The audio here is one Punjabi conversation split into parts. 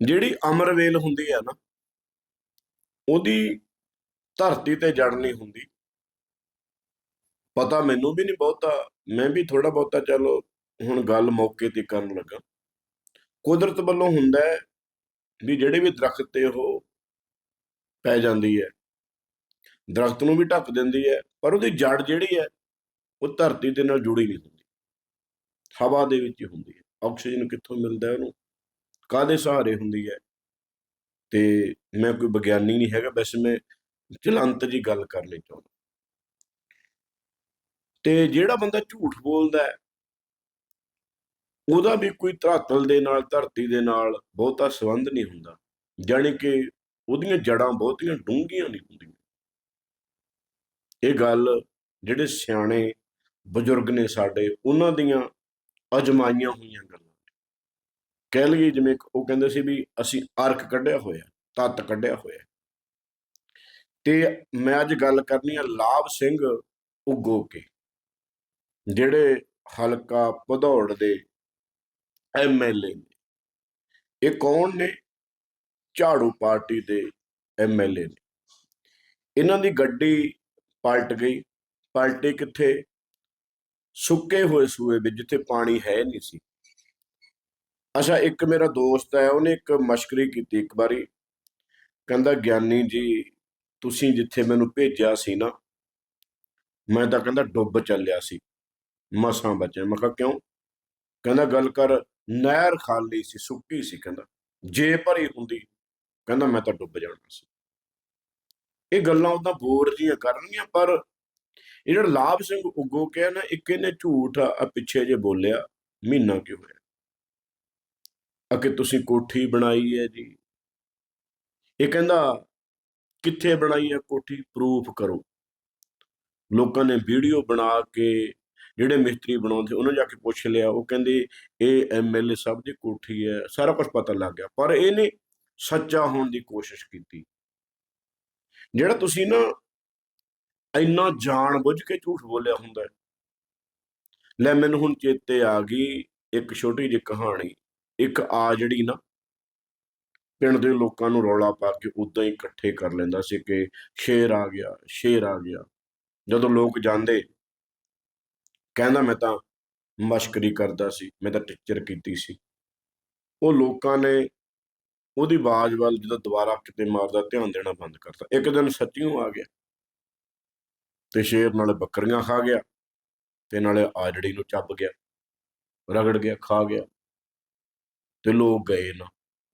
ਜਿਹੜੀ ਅਮਰਵੇਲ ਹੁੰਦੀ ਹੈ ਨਾ, ਉਹਦੀ ਧਰਤੀ ਤੇ ਜੜ ਨਹੀਂ ਹੁੰਦੀ। ਪਤਾ ਮੈਨੂੰ ਵੀ ਨਹੀਂ ਬਹੁਤਾ, ਮੈਂ ਵੀ ਥੋੜਾ ਬਹੁਤਾ ਚਲੋ ਹੁਣ ਗੱਲ ਮੌਕੇ ਤੇ ਕਰਨ ਲੱਗਾ। ਕੁਦਰਤ ਵੱਲੋਂ ਹੁੰਦਾ ਹੈ ਵੀ ਜਿਹੜੇ ਵੀ ਦਰਖਤ ਤੇ ਉਹ ਪੈ ਜਾਂਦੀ ਹੈ। ਦਰਖਤ ਨੂੰ ਵੀ ਢੱਕ ਦਿੰਦੀ ਹੈ, ਪਰ ਉਹਦੀ ਜੜ ਜਿਹੜੀ ਹੈ, ਉਹ ਧਰਤੀ ਦੇ ਨਾਲ ਜੁੜੀ ਨਹੀਂ ਹੁੰਦੀ। ਹਵਾ ਦੇ ਵਿੱਚ ਹੀ ਹੁੰਦੀ ਹੈ। ਆਕਸੀਜਨ ਕਿੱਥੋਂ ਮਿਲਦਾ ਉਹਨੂੰ? ਕਾਦੇ ਸਹਾਰੇ ਹੁੰਦੀ ਹੈ? ਤੇ ਮੈਂ ਕੋਈ ਵਿਗਿਆਨੀ ਨਹੀਂ ਹੈਗਾ, ਵੈਸੇ ਮੈਂ ਚਲੰਤ ਜੀ ਗੱਲ ਕਰਨੀ ਚਾਹੁੰਦਾ। ਤੇ ਜਿਹੜਾ ਬੰਦਾ ਝੂਠ ਬੋਲਦਾ ਹੈ, ਉਹਦਾ ਵੀ ਕੋਈ ਧਰਾਤਲ ਦੇ ਨਾਲ, ਧਰਤੀ ਦੇ ਨਾਲ ਬਹੁਤਾ ਸੰਬੰਧ ਨਹੀਂ ਹੁੰਦਾ। ਜਾਣੀ ਕਿ ਉਹਦੀਆਂ ਜੜਾਂ ਬਹੁਤੀਆਂ ਡੂੰਘੀਆਂ ਨਹੀਂ ਹੁੰਦੀਆਂ। ਇਹ ਗੱਲ ਜਿਹੜੇ ਸਿਆਣੇ ਬਜ਼ੁਰਗ ਨੇ ਸਾਡੇ, ਉਹਨਾਂ ਦੀਆਂ ਅਜਮਾਈਆਂ ਹੋਈਆਂ ਗੱਲਾਂ। ਕਹਿ ਲਈਏ ਜਿਵੇਂ ਉਹ ਕਹਿੰਦੇ ਸੀ ਵੀ ਅਸੀਂ ਅਰਕ ਕੱਢਿਆ ਹੋਇਆ, ਤੱਤ ਕੱਢਿਆ ਹੋਇਆ। ਤੇ ਮੈਂ ਅੱਜ ਗੱਲ ਕਰਨੀ ਆ ਲਾਭ ਸਿੰਘ ਉਗੋ ਕੇ, ਜਿਹੜੇ ਹਲਕਾ ਭਦੌੜ ਦੇ ਐਮਐਲਏ ਨੇ। ਇਹ ਕੌਣ ਨੇ? ਝਾੜੂ ਪਾਰਟੀ ਦੇ ਐਮਐਲਏ ਨੇ। ਇਹਨਾਂ ਦੀ ਗੱਡੀ ਪਲਟ ਗਈ। ਪਲਟੇ ਕਿੱਥੇ? ਸੁੱਕੇ ਹੋਏ ਸੂਏ ਵਿੱਚ, ਜਿੱਥੇ ਪਾਣੀ ਹੈ ਨਹੀਂ ਸੀ। ਅੱਛਾ, ਇੱਕ ਮੇਰਾ ਦੋਸਤ ਹੈ, ਉਹਨੇ ਇੱਕ ਮਸ਼ਕਰੀ ਕੀਤੀ ਇੱਕ ਵਾਰੀ। ਕਹਿੰਦਾ, ਗਿਆਨੀ ਜੀ, ਤੁਸੀਂ ਜਿੱਥੇ ਮੈਨੂੰ ਭੇਜਿਆ ਸੀ ਨਾ, ਮੈਂ ਤਾਂ ਕਹਿੰਦਾ ਡੁੱਬ ਚੱਲਿਆ ਸੀ, ਮਸਾਂ ਬਚਿਆ। ਮੈਂ ਕਿਹਾ, ਕਿਉਂ? ਕਹਿੰਦਾ, ਗੱਲ ਕਰ, ਨਹਿਰ ਖਾਲੀ ਸੀ, ਸੁੱਕੀ ਸੀ, ਕਹਿੰਦਾ। ਜੇ ਭਰੀ ਹੁੰਦੀ, ਕਹਿੰਦਾ, ਮੈਂ ਤਾਂ ਡੁੱਬ ਜਾਣਾ ਸੀ। ਇਹ ਗੱਲਾਂ ਉਹਦਾ ਬੋਰ ਜੀਆਂ ਕਰਨਗੀਆਂ, ਪਰ ਇਹ ਜਿਹੜਾ ਲਾਭ ਸਿੰਘ ਉਗੋ ਕਿਹਾ ਨਾ, ਇੱਕ ਇਹਨੇ ਝੂਠ ਆ, ਪਿੱਛੇ ਜੇ ਬੋਲਿਆ, ਮਹੀਨਾ ਕਿਉਂ ਹੋਇਆ? ਆ ਕਿ ਤੁਸੀਂ ਕੋਠੀ ਬਣਾਈ ਹੈ ਜੀ। ਇਹ ਕਹਿੰਦਾ, ਕਿੱਥੇ ਬਣਾਈ ਹੈ ਕੋਠੀ? ਪ੍ਰੂਫ ਕਰੋ। ਲੋਕਾਂ ਨੇ ਵੀਡੀਓ ਬਣਾ ਕੇ ਜਿਹੜੇ ਮਿਸਤਰੀ ਬਣਾਉਂਦੇ, ਉਹਨਾਂ ਜਾ ਕੇ ਪੁੱਛ ਲਿਆ। ਉਹ ਕਹਿੰਦੇ, ਇਹ ਐਮਐਲਏ ਸਾਹਿਬ ਦੀ ਕੋਠੀ ਹੈ। ਸਾਰਾ ਕੁਝ ਪਤਾ ਲੱਗ ਗਿਆ। ਪਰ ਇਹਨੇ ਸੱਚਾ ਹੋਣ ਦੀ ਕੋਸ਼ਿਸ਼ ਕੀਤੀ। ਜਿਹੜਾ ਤੁਸੀਂ ਨਾ ਇੰਨਾ ਜਾਣ ਬੁੱਝ ਕੇ ਝੂਠ ਬੋਲਿਆ ਹੁੰਦਾ ਲੈ, ਮੈਨੂੰ ਹੁਣ ਚੇਤੇ ਆ ਗਈ ਇੱਕ ਛੋਟੀ ਜਿਹੀ ਕਹਾਣੀ। ਇੱਕ ਆ ਜਿਹੜੀ ਨਾ ਪਿੰਡ ਦੇ ਲੋਕਾਂ ਨੂੰ ਰੌਲਾ ਪਾ ਕੇ ਉਦਾਂ ਹੀ ਇਕੱਠੇ ਕਰ ਲੈਂਦਾ ਸੀ ਕਿ ਸ਼ੇਰ ਆ ਗਿਆ, ਸ਼ੇਰ ਆ ਗਿਆ। ਜਦੋਂ ਲੋਕ ਜਾਂਦੇ, ਕਹਿੰਦਾ ਮੈਂ ਤਾਂ ਮਸ਼ਕਰੀ ਕਰਦਾ ਸੀ, ਮੈਂ ਤਾਂ ਟਿਕਚਰ ਕੀਤੀ ਸੀ। ਉਹ ਲੋਕਾਂ ਨੇ ਉਹਦੀ ਆਵਾਜ਼ ਵੱਲ ਜਦੋਂ ਦੁਬਾਰਾ ਕਿਤੇ ਮਾਰਦਾ, ਧਿਆਨ ਦੇਣਾ ਬੰਦ ਕਰਤਾ। ਇੱਕ ਦਿਨ ਸੱਚੀਓ ਆ ਗਿਆ ਤੇ ਸ਼ੇਰ ਨਾਲੇ ਬੱਕਰੀਆਂ ਖਾ ਗਿਆ ਤੇ ਨਾਲੇ ਆਜੜੀ ਨੂੰ ਚੱਬ ਗਿਆ, ਰਗੜ ਗਿਆ, ਖਾ ਗਿਆ। ਤੇ ਲੋਕ ਗਏ ਨਾ।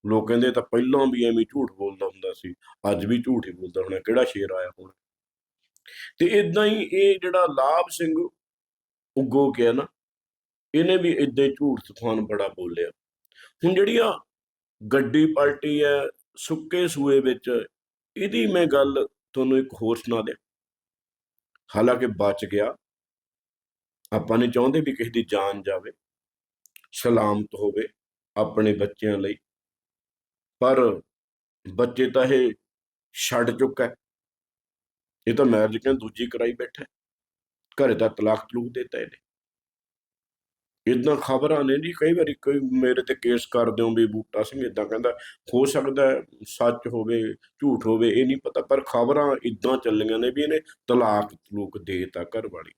ਲੋਕ ਕਹਿੰਦੇ ਤਾਂ ਪਹਿਲਾਂ ਵੀ ਐਵੇਂ ਝੂਠ ਬੋਲਦਾ ਹੁੰਦਾ ਸੀ, ਅੱਜ ਵੀ ਝੂਠ ਹੀ ਬੋਲਦਾ ਹੋਣਾ, ਕਿਹੜਾ ਸ਼ੇਰ ਆਇਆ ਹੋਣਾ। ਤੇ ਇਦਾਂ ਹੀ ਇਹ ਜਿਹੜਾ ਲਾਭ ਸਿੰਘ ਉਗੋ ਗਿਆ ਨਾ, ਇਹਨੇ ਵੀ ਇਦਾਂ ਝੂਠ ਤੂਫਾਨ ਬੜਾ ਬੋਲਿਆ। ਹੁਣ ਜਿਹੜੀ ਆ ਗੱਡੀ ਪਲਟੀ ਹੈ ਸੁੱਕੇ ਸੂਏ ਵਿੱਚ, ਇਹਦੀ ਮੈਂ ਗੱਲ ਤੁਹਾਨੂੰ ਇੱਕ ਹੋਰ ਸੁਣਾ ਦਿਆਂ। ਹਾਲਾਂਕਿ ਬਚ ਗਿਆ, ਆਪਾਂ ਨਹੀਂ ਚਾਹੁੰਦੇ ਵੀ ਕਿਸੇ ਦੀ ਜਾਨ ਜਾਵੇ, ਸਲਾਮਤ ਹੋਵੇ। ਆਪਣੇ ਬੱਚਿਆਂ ਲਈ। ਪਰ ਬੱਚੇ ਤਾਂ ਇਹ ਛੱਡ ਚੁੱਕਾ ਹੈ। ਇਹ ਤਾਂ ਮੈਰਿਜ ਕਹਿੰਦੇ ਦੂਜੀ ਕਰਾਈ ਬੈਠਾ ਘਰੇ ਤਾਂ ਤਲਾਕ ਤਲੂਕ ਦਿੱਤਾ ਇਹਨੇ। ਇਦਾਂ ਖਬਰਾਂ ਨੇ ਜੀ, ਕਈ ਵਾਰੀ ਕੋਈ ਮੇਰੇ ਤੇ ਕੇਸ ਕਰ ਦਿਓ ਵੀ ਬੂਟਾ ਸਿੰਘ ਇਦਾਂ ਕਹਿੰਦਾ, ਹੋ ਸਕਦਾ ਸੱਚ ਹੋਵੇ, ਝੂਠ ਹੋਵੇ, ਇਹ ਨਹੀਂ ਪਤਾ, ਪਰ ਖਬਰਾਂ ਇਦਾਂ ਚੱਲੀਆਂ ਨੇ ਵੀ ਇਹਨੇ ਤਲਾਕ ਤਲੂਕ ਦੇਤਾ ਘਰ ਵਾਲੀ